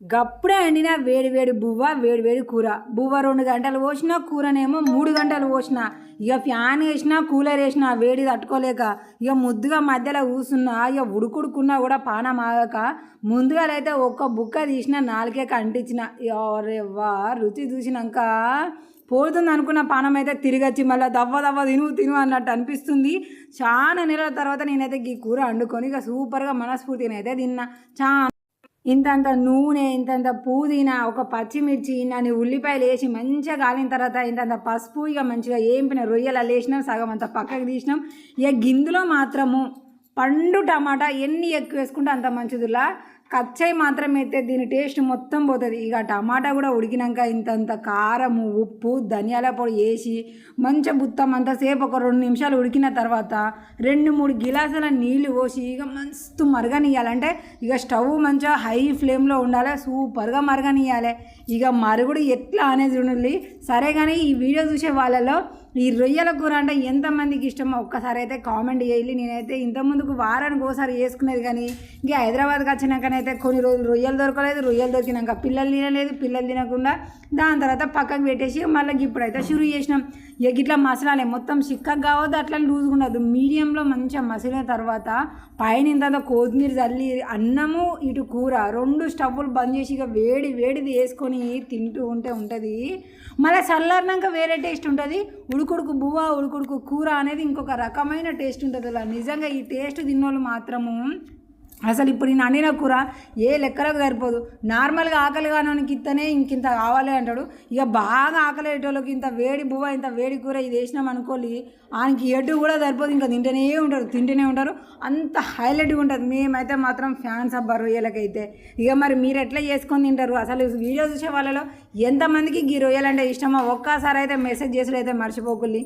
గప్పుడే వండిన వేడి వేడి బువ్వ వేడి వేడి కూర. బువ్వ రెండు గంటలు పోసిన కూరనేమో మూడు గంటలు పోసిన. ఇక ఫ్యాన్ వేసినా కూలర్ వేసినా వేడి తట్టుకోలేక ఇక ముద్దుగా మధ్యలో కూసున్నా ఇక ఉడుకుడుకున్నా కూడా పానం ఆగక. ముందుగా అయితే ఒక్క బుక్క తీసిన నాలుకే కంటించిన ఎవరెవ్వా రుచి చూసినాక పోతుంది అనుకున్న పానం అయితే తిరిగొచ్చి మళ్ళీ దవ్వ దవ్వ తిను తిను అన్నట్టు అనిపిస్తుంది. చాలా నెలల తర్వాత నేనైతే ఈ కూర వండుకొని ఇక సూపర్గా మనస్ఫూర్తిని అయితే తిన్నా. చాలా ఇంతంత నూనె ఇంతంత పుదీనా ఒక పచ్చిమిర్చి ఇన్ని ఉల్లిపాయలు వేసి మంచిగా కాలిన తర్వాత ఇంతంత పసుపు ఇక మంచిగా ఏంపిన రొయ్యలు అల్లేసినాం సగం అంత పక్కకి తీసినాం. ఇక గిందులో మాత్రము పండు టమాటా ఎన్ని ఎక్కువ వేసుకుంటే అంత మంచిదిలా? కచ్చాయి మాత్రం అయితే దీని టేస్ట్ మొత్తం పోతుంది. ఇక టమాటా కూడా ఉడికినాక ఇంతంత కారము ఉప్పు ధనియాల పొడి వేసి మంచిగా బుత్తం అంతసేపు ఒక రెండు నిమిషాలు ఉడికిన తర్వాత రెండు మూడు గిలాసుల నీళ్ళు పోసి ఇక మస్తు మరగనియాలంటే ఇక స్టవ్ మంచిగా హై ఫ్లేమ్లో ఉండాలి సూపర్గా మరగనియాలి ఇక మరుగుడు ఎట్లా అనేది ఉండాలి సరే కానీ ఈ వీడియో చూసే వాళ్ళలో ఈ రొయ్యల కూర అంటే ఎంతమందికి ఇష్టమో ఒక్కసారి అయితే కామెంట్ చేయాలి నేనైతే ఇంతకుముందుకు వారానికి ఒకసారి వేసుకునేది కానీ ఇంకా హైదరాబాద్కి వచ్చినాకనైతే కొన్ని రోజులు రొయ్యలు దొరకలేదు. రొయ్యలు దొరికినాక పిల్లలు తినలేదు. పిల్లలు తినకుండా దాని తర్వాత పక్కకు పెట్టేసి మళ్ళీ ఇప్పుడైతే షురు చేసినాం. ఇక ఇట్లా మసలాలే మొత్తం చిక్కగా కావద్దు అట్లా లూజ్గా ఉండదు మీడియంలో మంచిగా మసిలిన తర్వాత పైన ఇంత కొత్తిమీర చల్లి అన్నము ఇటు కూర రెండు స్టవ్లు బంద్ చేసి ఇక వేడి వేడిది వేసుకొని తింటూ ఉంటే ఉంటుంది. మళ్ళీ చల్లారినాక వేరే టేస్ట్ ఉంటుంది. ఉడుకుడుకు బువ్వ ఉడుకుడుకు కూర అనేది ఇంకొక రకమైన టేస్ట్ ఉంటుంది అలా. నిజంగా ఈ టేస్ట్ తిన్నోళ్ళు మాత్రము అసలు ఇప్పుడు నేను వండిన కూర ఏ లెక్కలకు సరిపోదు. నార్మల్గా ఆకలి కానోనికి ఇంక ఇంకింత కావాలి అంటాడు. ఇక బాగా ఆకలి అయ్యేటోళ్ళకి ఇంత వేడి బువ్వ ఇంత వేడి కూర ఇది వేసినాం అనుకోలి ఆయనకి ఎడ్డు కూడా సరిపోదు. ఇంకా తింటేనే ఉంటారు తింటూనే ఉంటారు. అంత హైలైట్గా ఉంటుంది. మేమైతే మాత్రం ఫ్యాన్స్ అబ్బా రొయ్యలకైతే ఇక మరి మీరు ఎట్లా చేసుకొని తింటారు? అసలు వీడియో చూసే వాళ్ళలో ఎంతమందికి ఈ రొయ్యలు అంటే ఇష్టమో ఒక్కసారి అయితే మెసేజ్ చేసుడు అయితే మర్చిపోకుల్లి.